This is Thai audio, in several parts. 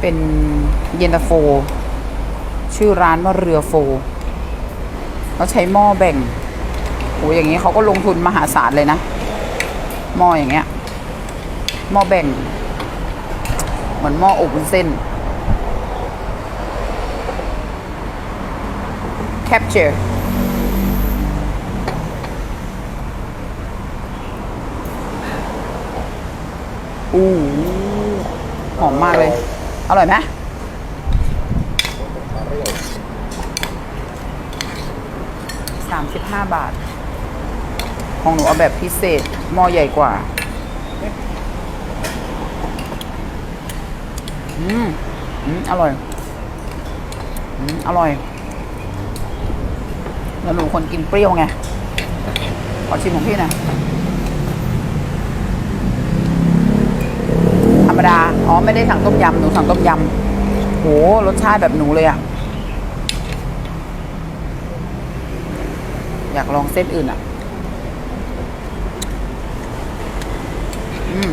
เป็นเย็นตาโฟ ชื่อร้านว่าเรือโฟเขาใช้หม้อแบ่งโหอย่างนี้เขาก็ลงทุนมหาศาลเลยนะหม้ออย่างเงี้ยหม้อแบ่ง เหมือนหม้ออบวุ้นเส้น capture อู้หอมมากเลย อร่อยไหมสามสิบห้าบาท ของหนูเอาแบบพิเศษหม้อใหญ่กว่า อืม อืม อร่อย อืม อร่อย แล้วหนูคนกินเปรี้ยวไง ขอชิมของพี่หนะธ รรมดา อ๋อ ไม่ได้สั่งต้มยำ หนูสั่งต้มยำ โห รสชาติแบบหนูเลยอะอยากลองเส้นอื่นอะอืม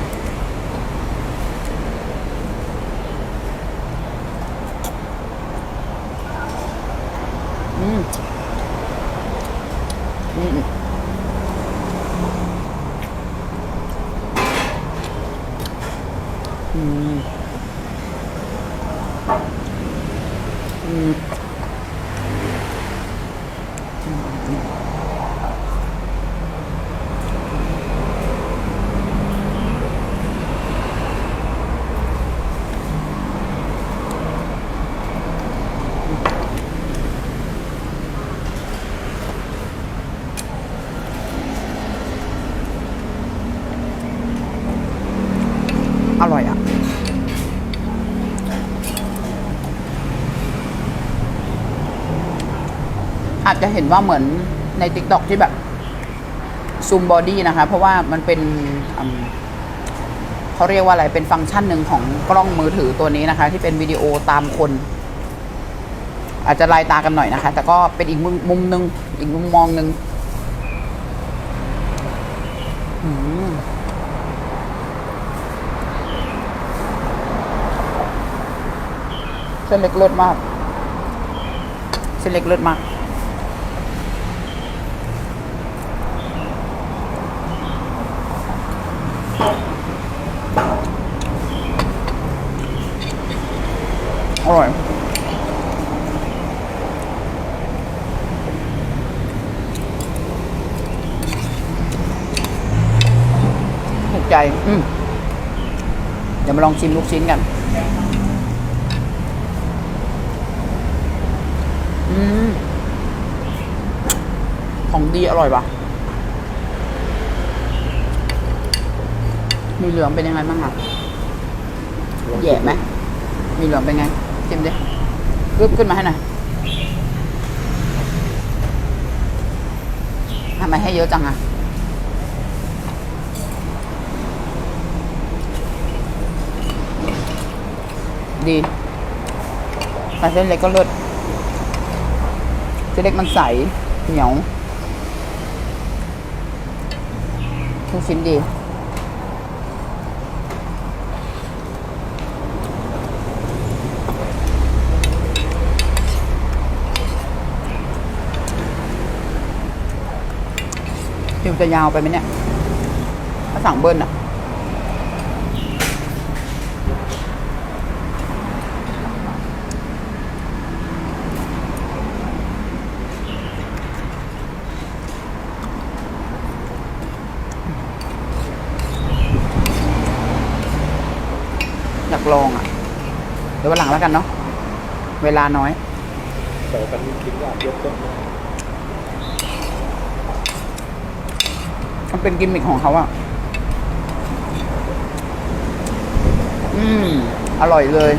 อืมอืมอร่อยอะ จจะเห็นว่าเหมือนใน t ิ k t o k ที่แบบซูมบอดี้นะคะ เพราะว่ามันเป็นเขาเรียกว่าอะไรเป็นฟังก์ชันหนึ่งของกล้องมือถือตัวนี้นะคะ ที่เป็นวิดีโอตามคน อาจจะลายตากันหน่อยนะคะ แต่ก็เป็นอีกมุมมุมหนึ่งอีกมุมมองหนึ่งเส้นเล็กเลิศมาก เส้นเล็กเลิศมาก อร่อยถูกใจ อืมเดี๋ยวมาลองชิมลูกชิ้นกัน อืม ของดีอร่อยปะมีเหลืองเป็นยังไงบ้างคะแย่ไหมมีเหลืองเป็นไง ชิมดิกึบขึ้นมาให้หน่อยทำไมให้เยอะจังอะดีแต่เส้นเล็กก็เลิศเส้นเล็กมันใส เหนียวทุกชิ้นดี คิวจะยาวไปไหมเนี่ย ถ้าสั่งเบิ้ลอะอยากลองอะเดี๋ยววันหลังแล้วกันเนาะ เวลาน้อยแต่กันมีคิดว่ายกต้น มันเป็นกิมมิคของเขาอะอืม อร่อยเลย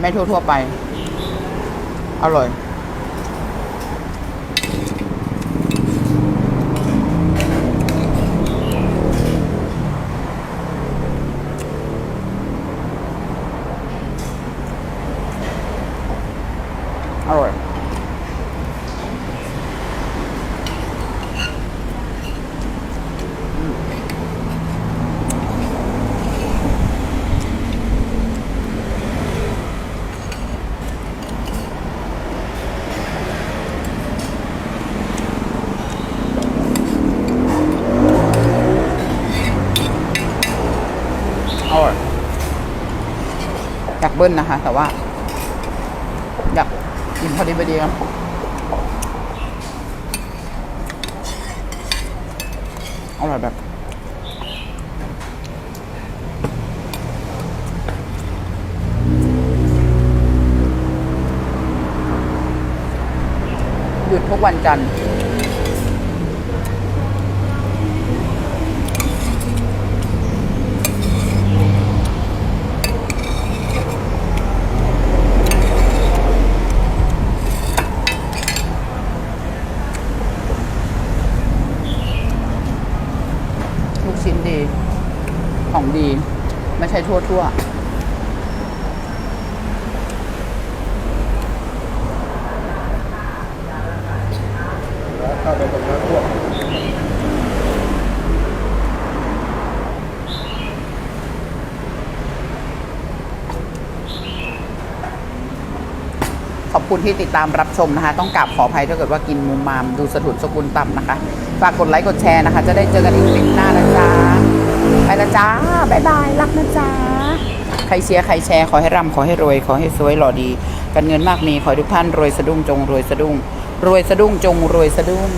ไม่ทั่วทั่วไป อร่อย ร่อยอยากเบิ้ลนะคะ แต่ว่า อยากกินพอดีพอดีครับอร่อยแบบหยุดทุกวันจันทร์ ของดี ไม่ใช่ทั่วทั่วขอบคุณที่ติดตามรับชมนะคะ ต้องกราบขออภัยถ้าเกิดว่ากินมุมมาม ดูสะถุนสกุลต่ำนะคะ ฝากกดไลค์กดแชร์นะคะ จะได้เจอกันอีกคลิปหน้านะจ๊ะ ไปละจ้าบายบายรักนะจ้าใครเชียร์ใครแชร์ขอให้ร่ำขอให้รวย ขอให้สวยหล่อดีกันเงินมากมีขอทุกท่านรวยสะดุ้งจงรวยสะดุ้งรวยสะดุ้งจงรวยสะดุ้ง